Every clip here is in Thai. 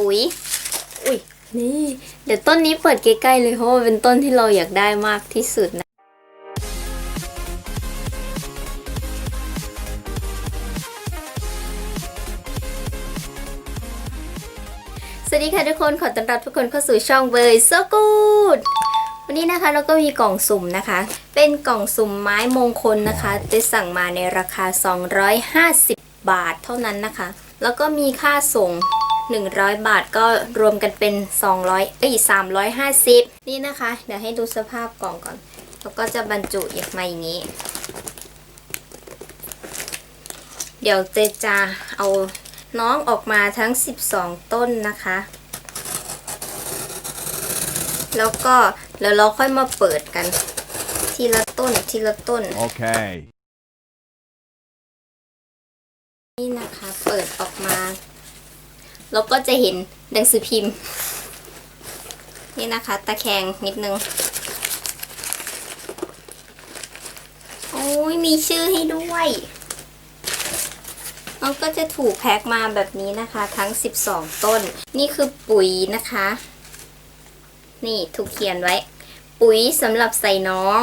ปุ๋ย อุ้ย นี่ เดี๋ยวต้นนี้เปิดใกล้ๆเลยเพราะว่าเป็นต้นที่เราอยากได้มากที่สุดนะ สวัสดีค่ะทุกคน ขอต้อนรับทุกคนเข้าสู่ช่องเบย so good วันนี้นะคะเราก็มีกล่องสุ่มนะคะ เป็นกล่องสุ่มไม้มงคลนะคะจะสั่งมาในราคา 250 บาทเท่านั้นนะคะ แล้วก็มีค่าส่ง 100 บาทก็รวมกันเป็น 200เอ้ย350 นี่นะคะ เดี๋ยวให้ดูสภาพกล่องก่อน แล้วก็จะบรรจุอย่างมาอย่างนี้ เดี๋ยวเจจะเอาน้องออกมาทั้ง 12 ต้นนะคะ แล้วก็เดี๋ยวเราค่อยมาเปิดกัน ทีละต้นทีละต้น Okay. นี่นะคะ เปิดออกมา แล้วก็จะเห็นหนังสือพิมพ์ นี่นะคะ ตะแคงนิดนึง โอ้ยมีชื่อให้ด้วยแล้วก็จะถูกแพ็คมาแบบนี้นะคะ ทั้ง 12 ต้น นี่คือปุ๋ยนะคะ นี่ถูกเขียนไว้ ปุ๋ยสำหรับใส่น้อง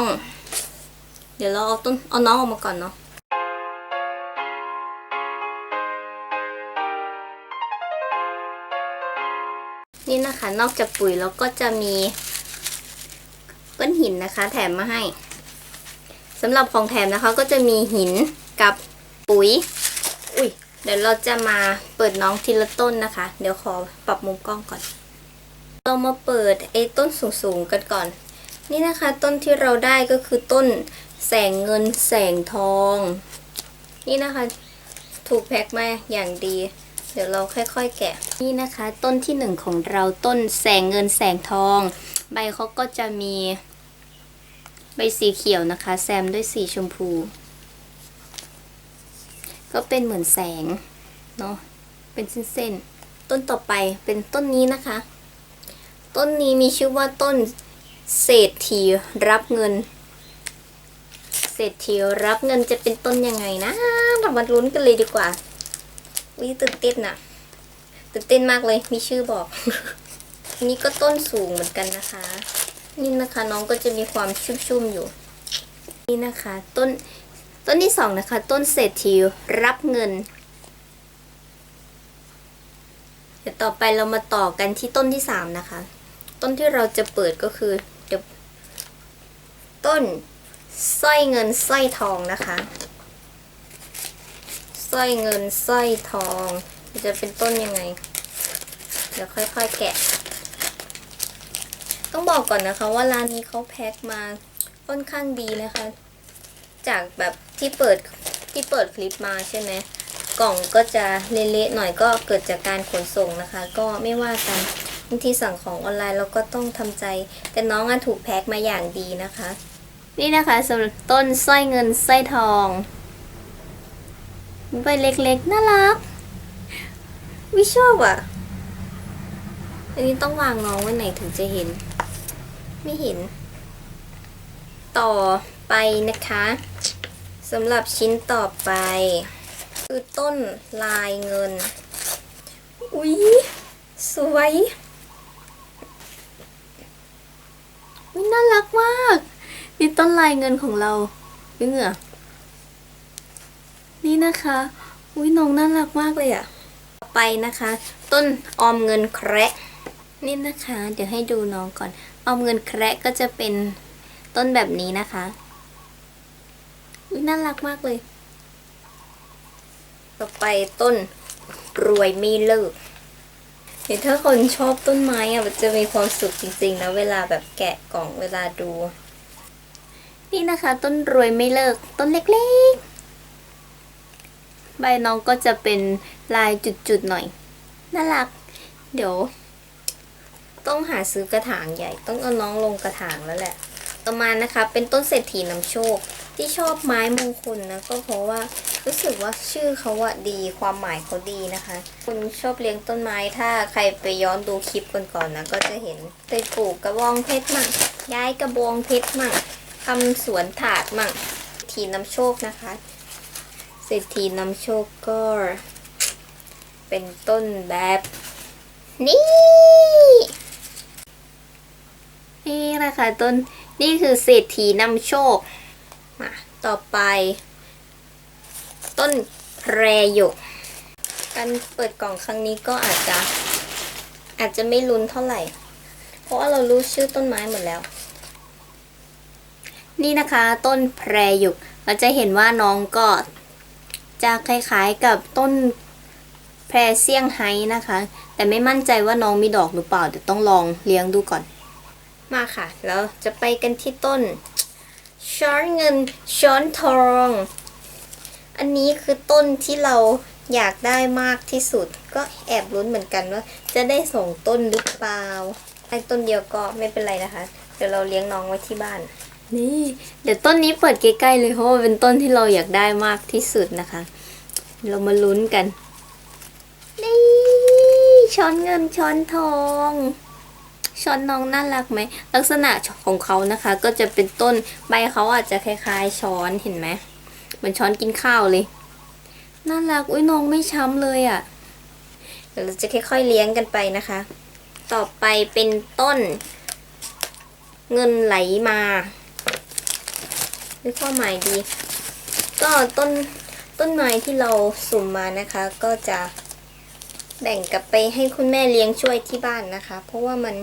เดี๋ยวเราเอาต้นเอาน้องออกมาก่อนเนาะ นี่นะคะ นอกจากปุ๋ยแล้วก็จะมีก้อนหินนะคะ แถมมาให้สำหรับของแถมนะคะก็จะมีหินกับปุ๋ย อุ้ยเดี๋ยวเราจะมาเปิดน้องทีละต้นนะคะ เดี๋ยวขอปรับมุมกล้องก่อน เรามาเปิดไอ้ต้นสูงๆกันก่อน นี่นะคะ ต้นที่เราได้ก็คือต้นแสงเงินแสงทอง นี่นะคะ ถูกแพ็คมาอย่างดี เดี๋ยวเราค่อยๆแกะ นี่นะคะ ต้นที่หนึ่งของเราต้นแสงเงินแสงทอง ใบเขาก็จะมีใบสีเขียวนะคะ แซมด้วยสีชมพู ก็เป็นเหมือนแสงเนาะเป็นเส้นๆต้นต่อไปเป็นต้นนี้นะคะ ต้นนี้มีชื่อว่าต้นเศรษฐีรับเงิน เศรษฐีรับเงินจะเป็นต้นยังไงนะเรามาลุ้นกันเลยดีกว่า วิตื่นเต้นน่ะตื่นเต้นมากเลย มีชื่อบอกนนี้ก็ต้นสูงเหมือนกันนะคะ นี่นะคะน้องก็จะมีความชุ่มๆอยู่ นี่นะคะ ต้นต้นที่สองนะคะ ต้นเศรษฐีรับเงิน เดี๋ยวต่อไปเรามาต่อกันที่ต้นที่สามนะคะ ต้นที่เราจะเปิดก็คือเดี๋ยวต้นสร้อยเงินสร้อยทองนะคะ สร้อยเงินสร้อยทอง จะเป็นต้นยังไง เดี๋ยวค่อยๆแกะ ต้องบอกก่อนนะคะว่าร้านนี้เขาแพ็คมาค่อนข้างดีนะคะ จากแบบที่เปิดที่เปิดคลิปมาใช่ไหมกล่องก็จะเละๆหน่อยก็เกิดจากการขนส่งนะคะ ก็ไม่ว่ากันบางทีสั่งของออนไลน์เราก็ต้องทำใจ แต่น้องอะถูกแพ็คมาอย่างดีนะคะ นี่นะคะสำหรับต้นสร้อยเงินสร้อยทอง ใบเล็กๆ น่ารัก วิชอบอะ อันนี้ต้องวางน้องไว้ไหนถึงจะเห็น ไม่เห็น ต่อไปนะคะสำหรับชิ้นต่อไป คือต้นลายเงิน อุ๊ย สวยอุ๊ยน่ารักมาก นี่ต้นลายเงินของเราเป็นเหงื่อ นี่นะคะ อุ้ยน้องน่ารักมากเลยอะ่ะต่อไปนะคะ ต้นออมเงินแคระนี่นะคะ เดี๋ยวให้ดูน้องก่อน ออมเงินแคระก็จะเป็นต้นแบบนี้นะคะ อุ้ยน่ารักมากเลย ต่อไปต้นรวยไม่เลิกเห็นถ้าคนชอบต้นไม้อะมันจะมีความสุขจริงๆนะเวลาแบบแกะกล่องเวลาดู นี่นะคะ ต้นรวยไม่เลิกต้นเล็กๆ ใบน้องก็จะเป็นลายจุดๆหน่อย น่ารัก เดี๋ยว ต้องหาซื้อกระถางใหญ่ ต้องเอาน้องลงกระถางแล้วแหละ ต่อมานะคะ เป็นต้นเศรษฐีนำโชค ที่ชอบไม้มงคลนะ ก็เพราะว่ารู้สึกว่าชื่อเขาอะดีความหมายเขาดีนะคะ คุณชอบเลี้ยงต้นไม้ถ้าใครไปย้อนดูคลิปก่อนๆนะก็จะเห็นเคยปลูกกระบองเพชรมั่งย้ายกระบองเพชรมั่งทำสวนถาดมั่งทีนำโชคนะคะ เศรษฐีนำโชคก็ เป็นต้นแบบนี่นี่นะคะต้นนี่คือเศรษฐีนำโชคมาต่อไป ต้นแพรหยก การเปิดกล่องครั้งนี้ก็อาจจะ อาจจะไม่ลุ้นเท่าไหร่ เพราะว่าเรารู้ชื่อต้นไม้หมดแล้ว นี่นะคะต้นแพรหยกเราจะเห็นว่าน้องก็ จะคล้ายๆกับต้นแพรเซียงไฮ้นะคะ แต่ไม่มั่นใจว่าน้องมีดอกหรือเปล่า เดี๋ยวต้องลองเลี้ยงดูก่อน มาค่ะ แล้วจะไปกันที่ต้น ช้อนเงินช้อนทอง อันนี้คือต้นที่เราอยากได้มากที่สุด ก็แอบลุ้นเหมือนกันว่า จะได้ส่งต้นหรือเปล่าไอ้ต้นเดียวก็ไม่เป็นไรนะคะ เดี๋ยวเราเลี้ยงน้องไว้ที่บ้าน นี่เดี๋ยวต้นนี้เปิดใกล้ๆเลยเพราะว่าเป็นต้นที่เราอยากได้มากที่สุดนะคะ เรามาลุ้นกัน นี่ช้อนเงินช้อนทองช้อนน้องน่ารักไหมลักษณะของเขานะคะ ก็จะเป็นต้นใบเขาอาจจะคล้ายๆช้อนเห็นไหมเหมือนช้อนกินข้าวเลยน่ารักอุ้ยน้องไม่ช้ำเลยอะ่ะเดี๋ยวเราจะค่อยๆเลี้ยงกันไปนะคะ ต่อไปเป็นต้น เงินไหลมา ด้วยควาหมายดี ก็ต้นต้นไม้ที่เราสุ่มมานะคะ ก็จะแบ่งกลับไปให้คุณแม่เลี้ยงช่วยที่บ้านนะคะ เพราะว่ามัน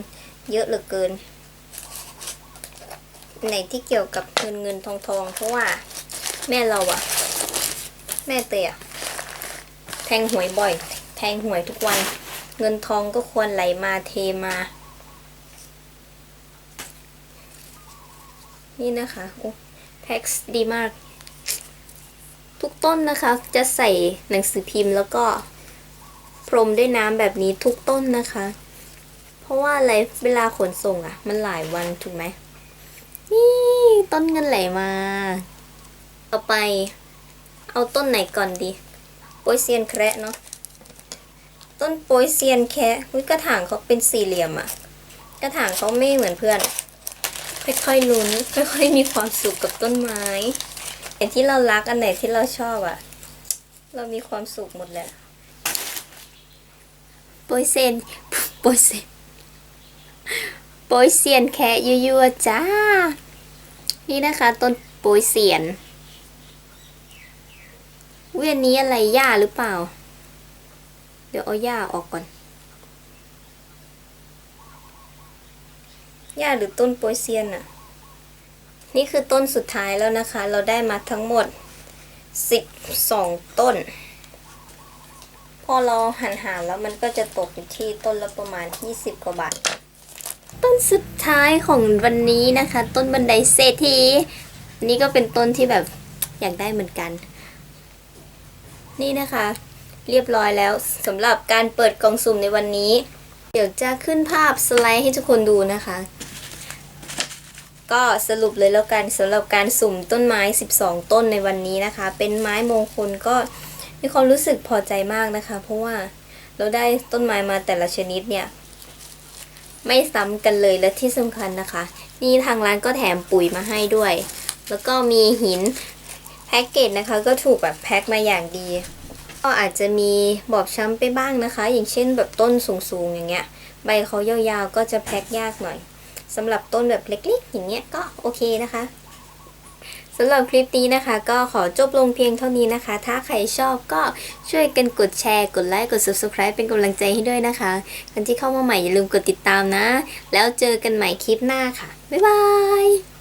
เยอะเหลือเกินไหนที่เกี่ยวกับเงินเงินทองทองเพราะว่าแม่เราอะแม่เตยอะแทงหวยบ่อย แทงหวยทุกวัน เงินทองก็ควรไหลมาเทมา นี่นะคะโอ้ แพ็กดีมาก ทุกต้นนะคะ จะใส่หนังสือพิมพ์แล้วก็พรมด้วยน้ำแบบนี้ทุกต้นนะคะ เพราะว่าอะไรเวลาขนส่งอะ่ะ มันหลายวันถูกไหมนี่ต้นเงินไหลมา ต่อไปเอาต้นไหนก่อนดีโปยเซียนแคระเนาะต้นโปยเซียนแคะกระถางเขาเป็นสี่เหลี่ยมอะกระถางเขาไม่เหมือนเพื่อน ค่อยๆลุ้นค่อยๆมีความสุขกับต้นไม้อันที่เรารักอันไหนที่เราชอบอะ่ะเรามีความสุขหมดแหละโปยเซนโปยเซนโปยเซียนแค่ยั่วๆจ้า นี่นะคะต้นโปยเซียนเวียนนี้อะไรหญ้าหรือเปล่า เดี๋ยวเอาหญ้าออกก่อน หญ้าหรือต้นโปยเซียนอะนี่คือต้นสุดท้ายแล้วนะคะ เราได้มาทั้งหมด 12 ต้น พอเราหันหารแล้วมันก็จะตกอยู่ที่ต้นละประมาณ 20 กว่าบาท ต้นสุดท้ายของวันนี้นะคะ ต้นบันไดเศรษฐีนนี่ก็เป็นต้นที่แบบอยากได้เหมือนกัน นี่นะคะ เรียบร้อยแล้วสำหรับการเปิดกล่องสุ่มในวันนี้ เดี๋ยวจะขึ้นภาพสไลด์ให้ทุกคนดูนะคะ ก็สรุปเลยแล้วกันสำหรับการสุ่มต้นไม้ 12 ต้นในวันนี้นะคะ เป็นไม้มงคลก็มีความรู้สึกพอใจมากนะคะ เพราะว่าเราได้ต้นไม้มาแต่ละชนิดเนี่ย ไม่ซ้ำกันเลยและที่สำคัญนะคะ นี่ทางร้านก็แถมปุ๋ยมาให้ด้วย แล้วก็มีหินแพ็กเกจนะคะ ก็ถูกแบบแพ็คมาอย่างดี ก็อาจจะมีบอบช้ำไปบ้างนะคะ อย่างเช่นแบบต้นสูงๆอย่างเงี้ย ใบเขายาวๆก็จะแพ็คยากหน่อย สำหรับต้นแบบเล็กๆ อย่างเงี้ยก็โอเคนะคะสำหรับคลิปนี้นะคะ ก็ขอจบลงเพียงเท่านี้นะคะ ถ้าใครชอบก็ช่วยกันกดแชร์กดไลค์กด subscribe เป็นกำลังใจให้ด้วยนะคะคนที่เข้ามาใหม่อย่าลืมกดติดตามนะ แล้วเจอกันใหม่คลิปหน้าค่ะ บ๊ายบาย